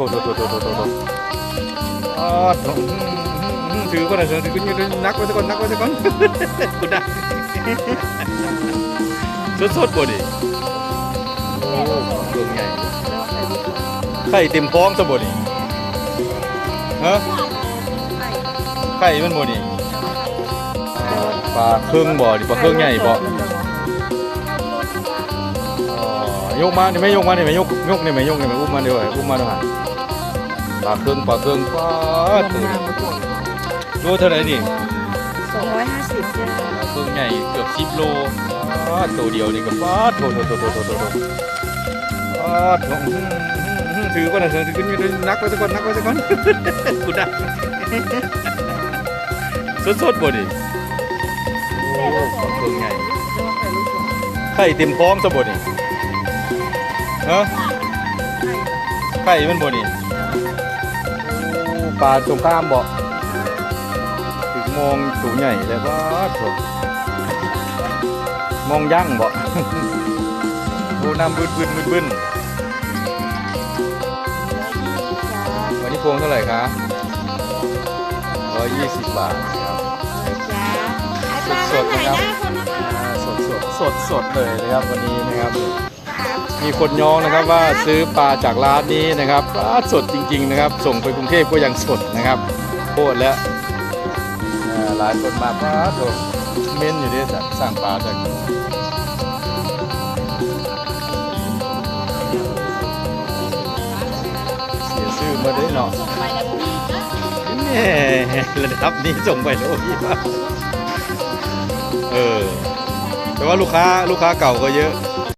โถโถโถโถโถโถอ๋อโถอืมอืมถือก่อนนะถือถือถือนักไว้ซะก่อนนักไว้ซะก่อนกูได้สดสดบ่ดิโอ้เบิ่งใหญ่ไข่เต็มท้องซะบ่ดิฮะไข่มันบ่ดิปลาเครื่องบ่ดิปลาเครื่องใหญ่บ่อยกมานี่ไม่ยกมาเนี่ยไม่ยกยกเนี่ยไม่ยกเนี่ยไม่อุ้มมาเดี๋ยวอุ้มมาเดี๋ยว ปลาเครื่องปลาเครื่องปลาตัวนี้เท่าไหร่นี่สองร้อยห้าสิบปลาเครื่องใหญ่เกือบสิบโลปลาตัวเดียวนี่ก็ปลาโถโถโถโถโถโถปลาโถอื้อหือถือก่อนนะถือถือถือนักไว้ซะก่อนนักไว้ซะก่อนกูได้สดๆบ่ดิโอ้ปลาเครื่องใหญ่ไข่เต็มท้องซะบ่ดิฮะไข่มันบ่นี่ ปลาสงครามบ่ถึงมองสูงใหญ่แต่ว่าโถมองยั่งบ่โอ้น้ำบึ้นบึ้นบึ้นบึ้นวันนี้พวงเท่าไหร่ครับร้อยยี่สิบบาทครับจ้าสดๆนะครับอ่าสดสดสดสดๆเลยนะครับวันนี้นะครับ มีคนย้องนะครับว่าซื้อปลาจากร้านนี้นะครับปลาสดจริง ๆนะครับ ส่งไปกรุงเทพก็ยังสดนะครับโคตรแล้วหลายคนมาปลาโถเม้นอยู่ด้วยสั่งสร้างปลาจากเสียชื่อมาได้เนาะแหม่ระดับนี้ส่งไปแล้วพี่ว่าเออแต่ว่าลูกค้าลูกค้าเก่าก็เยอะ